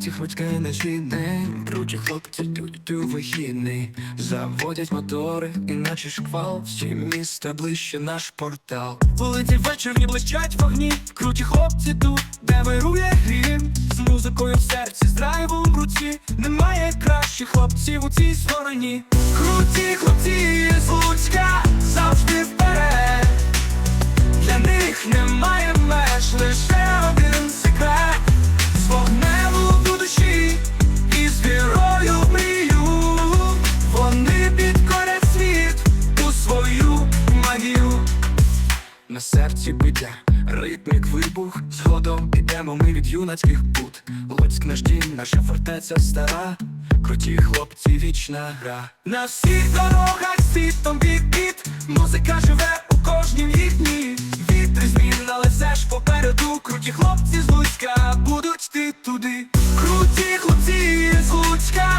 Ті хвацьки не жіни Круті хлопці у вихідний. Заводять мотори, іначе шквал. Всі міста ближче наш портал. Вулиці вечірні блищать вогні. Круті хлопці тут, де вирує грім. З музикою в серці, з драйвом в руці. Немає кращих хлопців у цій стороні. Круті хлопці з На серці биття, ритмік вибух Згодом підемо ми від юнацьких пут Луцьк наш дім, наша фортеця стара Круті хлопці, вічна гра. На всіх дорогах світом від Музика живе у кожнім їхній Вітри змін, але все ж попереду. Круті хлопці з Луцька будуть йти туди. Круті хлопці з Луцька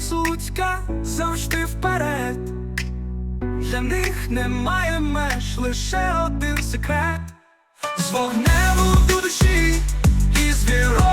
Суцька завжди вперед, для них немає меж лише один секрет з вогнем у душі і звіро.